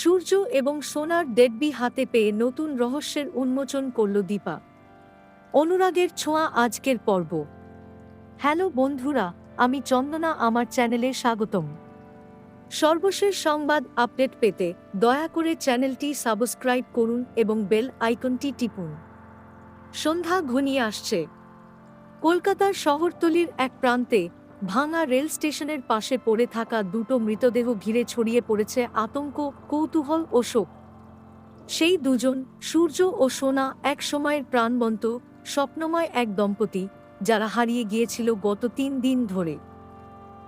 সূর্য এবং সোনার ডেডবি হাতে পেয়ে নতুন রহস্যের উন্মোচন করল দীপা। অনুরাগের ছোঁয়া আজকের পর্ব। হ্যালো বন্ধুরা, আমি চন্দনা, আমার চ্যানেলে স্বাগতম। সর্বশেষ সংবাদ আপডেট পেতে দয়া করে চ্যানেলটি সাবস্ক্রাইব করুন এবং বেল আইকনটি টিপুন। সন্ধ্যা ঘনিয়ে আসছে। কলকাতার শহরতলির এক প্রান্তে ভাঙা রেল স্টেশনের পাশে পড়ে থাকা দুটো মৃতদেহ ঘিরে ছড়িয়ে পড়েছে আতঙ্ক, কৌতূহল ও শোক। সেই দুজন, সূর্য ও সোনা, এক সময়ের প্রাণবন্ত, স্বপ্নময় এক দম্পতি, যারা হারিয়ে গিয়েছিল গত তিন দিন ধরে।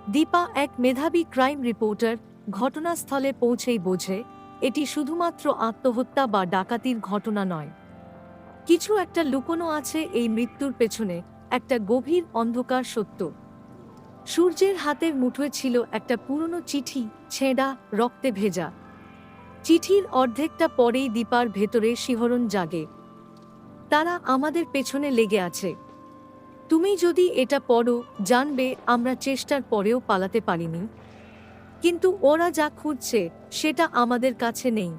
দীপা এক মেধাবী ক্রাইম রিপোর্টার, ঘটনাস্থলে পৌঁছেই বোঝে, এটি শুধুমাত্র আত্মহত্যা বা ডাকাতির ঘটনা নয়। কিছু একটা লুকোনো আছে এই মৃত্যুর পেছনে, একটা গভীর অন্ধকার সত্য। সূর্যের হাতের মুঠোয় ছিল একটা পুরনো চিঠি, ছেঁড়া, রক্তে ভেজা। চিঠির অর্ধেকটা পরেই দীপার ভেতরে শিহরণ জাগে। তারা আমাদের পেছনে লেগে আছে। তুমি যদি এটা পড়ো, জানবে আমরা চেষ্টার পরেও পালাতে পারিনি। কিন্তু ওরা যা খুঁজছে, সেটা আমাদের কাছে নেই।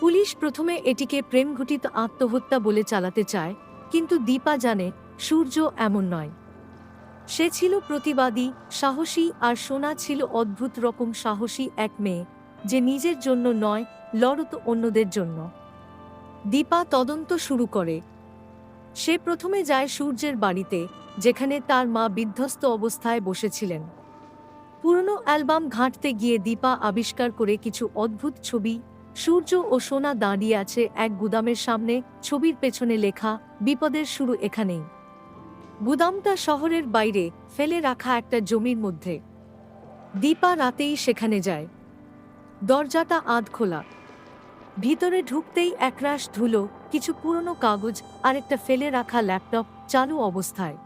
পুলিশ প্রথমে এটিকে প্রেমঘটিত আত্মহত্যা বলে চালাতে চায়, কিন্তু দীপা জানে সূর্য এমন নয়। সে ছিল প্রতিবাদী, সাহসী আর সোনা ছিল অদ্ভুত রকম সাহসী এক মেয়ে, যে নিজের জন্য নয়, লড়ত অন্যদের জন্য। দীপা তদন্ত শুরু করে। সে প্রথমে যায় সূর্যের বাড়িতে, যেখানে তার মা বিধ্বস্ত অবস্থায় বসেছিলেন। পুরনো অ্যালবাম ঘাঁটতে গিয়ে দীপা আবিষ্কার করে কিছু অদ্ভুত ছবি, সূর্য ও সোনা দাঁড়িয়ে আছে এক গুদামের সামনে, ছবির পেছনে লেখা, বিপদের শুরু এখানেই। গুদামটা শহরের বাইরে ফেলে রাখা একটা জমির মধ্যে। দীপা রাতেই সেখানে যায়। দরজাটা আধ খোলা। ভিতরে ঢুকতেই একরাশ ধুলো, কিছু পুরনো কাগজ আর একটা ফেলে রাখা ল্যাপটপ চালু অবস্থায়।